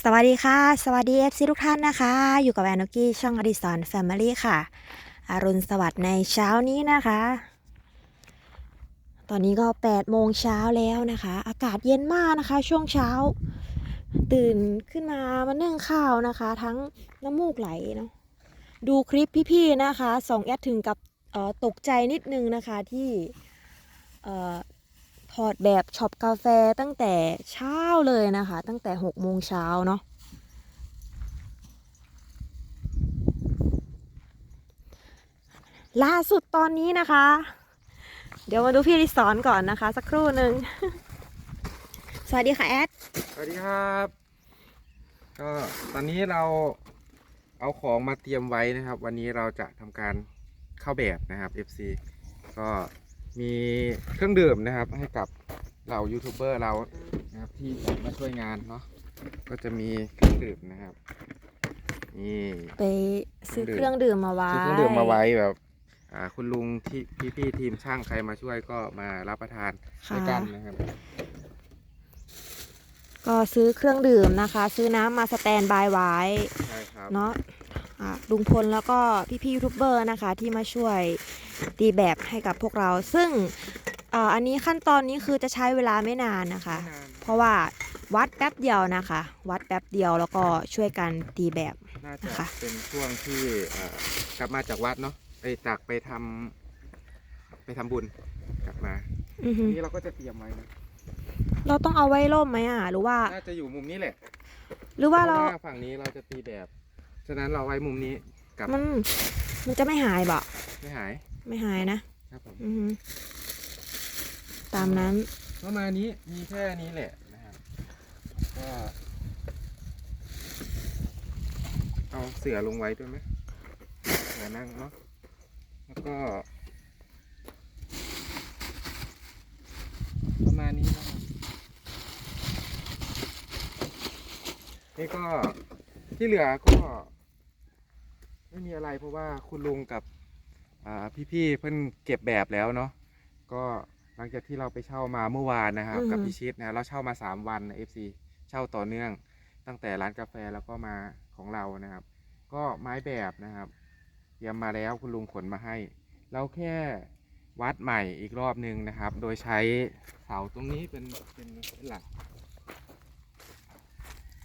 สวัสดีค่ะ สวัสดี FC ทุกท่านนะคะ อยู่กับแอนนกี้ช่องอดิสรแฟมิลี่ค่ะ อรุณสวัสดิ์ในเช้านี้นะคะ ตอนนี้ก็8โมงเช้าแล้วนะคะ อากาศเย็นมากนะคะ ช่วงเช้า ตื่นขึ้นมามานึ่งข้าวนะคะ ทั้งน้ำมูกไหลเนาะดูคลิปพี่ๆนะคะสองแอดถึงกับตกใจนิดนึงนะคะที่ ถอดแบบช็อปกาแฟตั้งแต่เช้าเลยนะคะ ตั้งแต่6โมงเช้าเนาะล่าสุดตอนนี้นะคะ เดี๋ยวมาดูพี่ดิสอนก่อนนะคะ สักครู่หนึ่ง สวัสดีค่ะแอด สวัสดีครับ ก็ตอนนี้เราเอาของมาเตรียมไว้นะครับ วันนี้เราจะทำการเข้าแบบนะครับ FC ก็ มีเครื่องดื่มนะครับ ให้กับเรายูทูบเบอร์เรานะครับที่มาช่วยงานเนาะก็จะมีเครื่องดื่มนะครับนี่ไปซื้อเครื่องดื่มมาไว้ซื้อเครื่องดื่มมาไว้แบบอ่าคุณลุงที่พี่ๆทีมช่างใครมาช่วยก็มารับประทานด้วยกันนะครับ ก็ซื้อเครื่องดื่มนะคะ ซื้อน้ำมาสแตนบายไว้ใช่ครับเนาะอะ ลุงพลแล้วก็พี่ๆยูทูบเบอร์นะคะ ที่มาช่วยตีแบบให้กับพวกเรา ซึ่งเอ่ออันนี้ขั้นตอนนี้คือจะใช้เวลาไม่นานนะคะไม่นานเพราะว่าวัดแป๊บเดียวนะคะ วัดแป๊บเดียวแล้วก็ช่วยกันตีแบบน่าจะนะคะเป็นช่วงที่เอ่อกลับมาจากวัดเนาะไปจากไปทำไปทำบุญกลับมาอือฮึนี่เราก็จะเตรียมไว้นะเราต้องเอาไว้ร่มไหมอะหรือว่าน่าจะอยู่มุมนี้แหละ หรือว่าเราพะฝั่งนี้เราจะตีแบบ ฉะนั้นเราไว้มุมนี้กับมัน มันจะไม่หายบ่ไม่หาย ไม่หายนะครับผมอือฮึตามนั้น ประมาณนี้มีแค่นี้แหละนะครับก็เอาเสือลงไว้ด้วยไหมเสือนั่งเนาะแล้วก็ ประมาณนี้นะครับนี่ก็ ที่เหลือก็ไม่มีอะไรเพราะว่าคุณลุงกับอ่าพี่ๆเพิ่นเก็บแบบแล้วเนาะก็หลังจากที่เราไปเช่ามาเมื่อวานนะครับอือฮึกับพี่ชิดนะเราเช่ามา 3 วันเอฟซีเช่าต่อเนื่อง ตั้งแต่ร้านกาแฟแล้วก็มาของเรานะครับ ก็ไม้แบบนะครับเตรียมมาแล้วคุณลุงขนมาให้ เราแค่วัดใหม่อีกรอบหนึ่งนะครับ โดยใช้เสาตรงนี้เป็นเป็นเป็นหลัก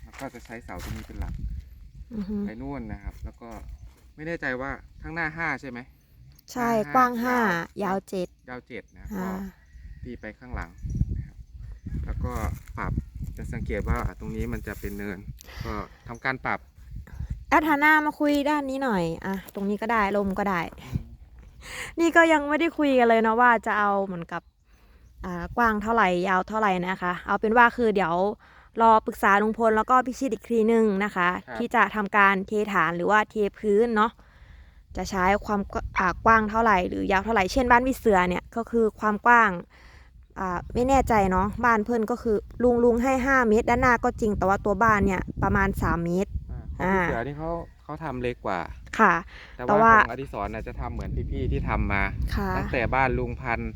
แล้วก็จะใช้เสาตรงนี้เป็นหลัก อือฮึไปนู่นนะครับ แล้วก็ไม่แน่ใจว่าข้างหน้าห้าใช่ไหม ใช่ห้ากว้างห้ายาวยาวเจ็ดยาวเจ็ดนะครับอ่าก็ตีไปข้างหลังนะครับแล้วก็ปรับจะสังเกตว่าตรงนี้มันจะเป็นเนิน ก็ทำการปรับแอดฮาน่ามาคุยด้านนี้หน่อยอะตรงนี้ก็ได้ลมก็ได้ นี่ก็ยังไม่ได้คุยกันเลยเนาะว่าจะเอาเหมือนกับอ่ากว้างเท่าไหร่ยาวเท่าไหร่นะคะ เอาเป็นว่าคือเดี๋ยว รอปรึกษาลุงพลแล้วก็พี่ชิดอีกทีหนึ่งนะคะ ครับ ที่จะทำการเทฐานหรือว่าเทพื้นเนาะจะใช้ความกอ่ากว้างเท่าไหร่ หรือยาวเท่าไหร่เช่นบ้านพี่เสือเนี่ยก็คือความกว้างอ่าไม่แน่ใจเนาะบ้านเพื่อนก็คือลุงลุงให้ 5 เมตร ด้านหน้าก็จริง แต่ว่าตัวบ้านเนี่ยประมาณ 3 เมตร อ่าของพี่อ่าเสือนี่เขาเขาทำเล็กกว่า ค่ะ แต่แต่ว่า ว่าของอดิศรน่ะจะทำเหมือนพี่ๆที่ทำมา ค่ะตั้งแต่บ้านลุงพันธุ์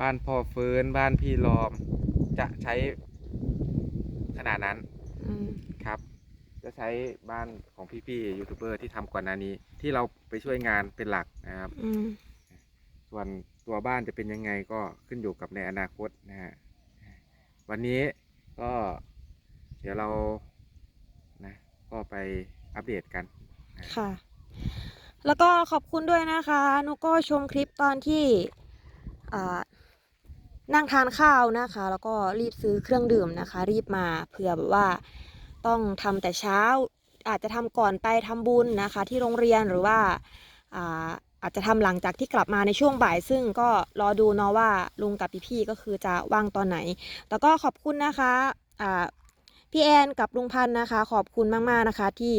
บ้านพ่อเฟิร์นบ้านพี่ลอม จะใช้ ขนาดนั้นอืมครับ จะใช้บ้านของพี่ๆยูทูบเบอร์ที่ทำก่อนหน้านี้ ที่เราไปช่วยงานเป็นหลักนะครับ อืมส่วนตัวบ้านจะเป็นยังไงก็ขึ้นอยู่กับในอนาคตนะฮะวันนี้ก็เดี๋ยวเรานะก็ไปอัปเดตกันนะค่ะ แล้วก็ขอบคุณด้วยนะคะ นุกก็ชมคลิปตอนที่อ่า นั่งทานข้าวนะคะ แล้วก็รีบซื้อเครื่องดื่มนะคะ รีบมาเผื่อแบบว่าต้องทำแต่เช้า อาจจะทำก่อนไปทำบุญนะคะ ที่โรงเรียนหรือว่าอาอาจจะทำหลังจากที่กลับมาในช่วงบ่าย ซึ่งก็รอดูเนาะว่าลุงกับพี่ๆก็คือจะว่างตอนไหน แล้วก็ขอบคุณนะคะ พี่แอนกับลุงพันธ์นะคะ ขอบคุณมากๆนะคะ ที่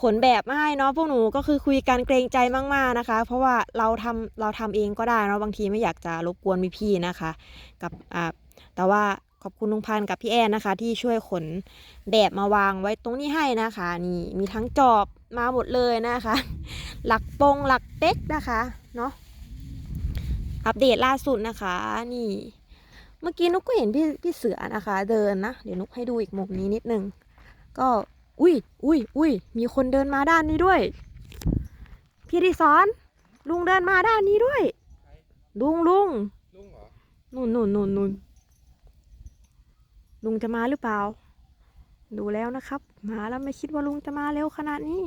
ขนแบบมาให้เนาะพวกหนูก็คือคุยกันเกรงใจมากๆนะคะ เพราะว่าเราทำเราทำเองก็ได้เนาะบางทีไม่อยากจะรบกวนพี่ๆนะคะ กับอ่าแต่ว่าขอบคุณลุงพันธ์กับพี่แอนนะคะ ที่ช่วยขนแบบมาวางไว้ตรงนี้ให้นะคะนี่มีทั้งจอบมาหมดเลยนะคะ หลักปงหลักเป๊กนะคะเนาะอัปเดตล่าสุดนะคะ นี่ เมื่อกี้นุกก็เห็นพี่พี่เสือนะคะ เดินนะ เดี๋ยวนุกให้ดูอีกมุมนี้นิดนึง ก็ อุ้ยอุ้ยอุ้ยมีคนเดินมาด้านนี้ด้วย พี่ดิสอนลุงเดินมาด้านนี้ด้วย ลุงลุงลุงเหรอนู่นนู่นนู่นนู่นลุงจะมาหรือเปล่า ดูแล้วนะครับ มาแล้วไม่คิดว่าลุงจะมาเร็วขนาดนี้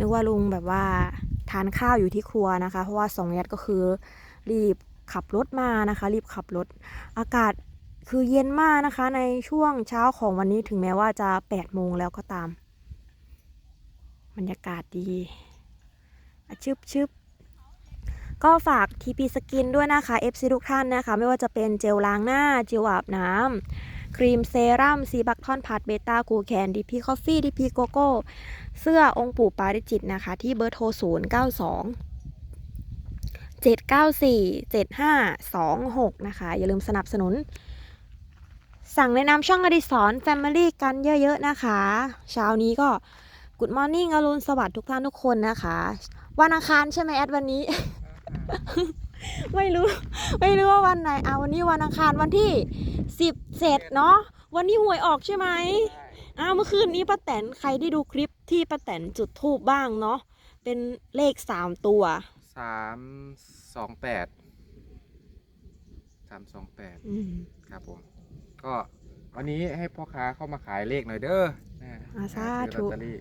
นึกว่าลุงแบบว่าทานข้าวอยู่ที่ครัวนะคะ เพราะว่าสองยัดก็คือรีบขับรถมานะคะ รีบขับรถ อากาศคือเย็นมากนะคะ ในช่วงเช้าของวันนี้ถึงแม้ว่าจะ8โมงแล้วก็ตาม บรรยากาศดีอะชึบชึบก็ฝาก TP Skin ด้วยนะคะ FC ทุกท่านนะคะ ไม่ว่าจะเป็นเจลล้างหน้า เจลอาบน้ำ ครีมเซรั่มซีบัคทอนพัดเบต้ากูแคนดีพีคอฟฟี่ดีพีโกโก้เสื้อองค์ปู่ปาริจิตนะคะ ที่เบอร์โทร 0 9 2 7 9 4 7 5 2 6 นะคะ อย่าลืมสนับสนุน สั่งในนามช่องอดิสรแฟมิลี่กันเยอะๆนะคะ เช้านี้ก็ Good Morning อรุณสวัสดิ์ทุกท่านทุกคนนะคะ วันอังคารใช่ไหมแอดวันนี้ ไม่รู้ ไม่รู้ว่าวันไหนอะวันนี้วันอังคารวันที่ สิบเจ็ดเนาะวันนี้หวยออกใช่ไหมอ้าวเมื่อคืนนี้ป้าแตนใครได้ดูคลิปที่ป้าแตนจุดทูบบ้างเนาะเป็นเลขสามตัวสามสองแปดสามสองแปดอืมครับผม ก็วันนี้ให้พ่อค้าเข้ามาขายเลขหน่อยเด้อนะอ่าสาซื้อธุลอตเตอรี่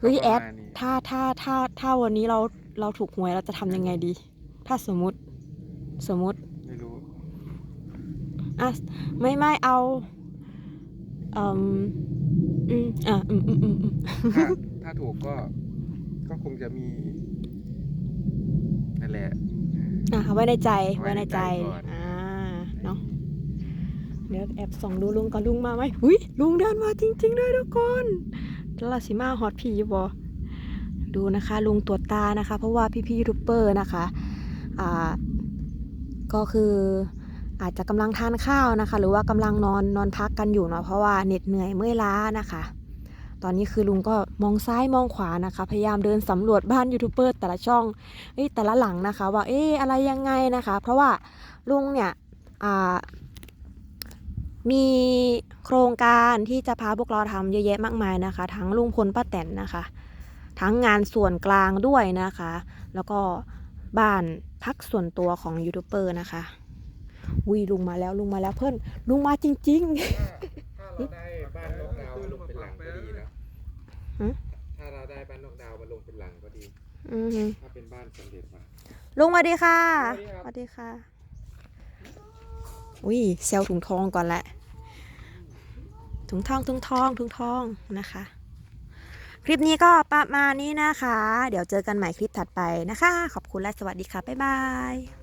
เฮ้ยก็แอประดมาณนี้ถ้าถ้าถ้าถ้าวันนี้เราเราถูกหวยเราจะทำยังไงดี ถ้าสมมุติสมมุติไม่รู้ อะไม่ไม่เอาอืมอืมอะอืมอืมอืมอืมถ้าถ้าถูกก็ก็คงจะมีนั่นแหละ อะเอาไว้ในใจเอาไว้ไว้ในใจในใจก่อน อ่าเนาะเดี๋ยวแอบส่องดูลุงก่อนลุงมาไหมหุยลุงเดินมาจริง ๆ ด้วยทุกคนแล้วเราสิมาฮอตผีอยู่บอดูนะคะ ลุงตรวจตานะคะ เพราะว่าพี่ๆยูทูบเบอร์นะคะ อ่า ก็คือ อาจจะกำลังทานข้าวนะคะ หรือว่ากำลังนอนนอนพักกันอยู่เนาะเพราะว่าเหน็ดเหนื่อยเมื่อยล้านะคะ ตอนนี้คือลุงก็มองซ้ายมองขวานะคะ พยายามเดินสำรวจบ้านยูทูบเบอร์แต่ละช่องเอ้แต่ละหลังนะคะ ว่าเอ๊ะอะไรยังไงนะคะ เพราะว่าลุงเนี่ยมีโครงการที่จะพาพวกเราทำเยอะแยะมากมายนะคะ ทั้งลุงพลป้าแตนนะคะ ทั้งงานส่วนกลางด้วยนะคะ แล้วก็บ้านพักส่วนตัวของยูทูบเบอร์นะคะ อุ้ยลุงมาแล้วลุงมาแล้วเพื่อนลุงมาจริง ถ้าเราได้บ้านนกดาวมาลงเป็นหลังก็ดีนะหือถ้าเราได้บ้านนกดาวมาลงเป็นหลังก็ดี ๆอืมถ้าเป็นบ้านสำเร็จมา ลุงสวัสดีค่ะสวัสดีครับสวัสดีค่ะ อุ้ยเซลถุงทองก่อนแหละ ถุงทองถุงทองถุงทองนะคะ คลิปนี้ก็ประมาณนี้นะคะ เดี๋ยวเจอกันใหม่คลิปถัดไปนะคะ ขอบคุณและสวัสดีค่ะ บ๊ายบาย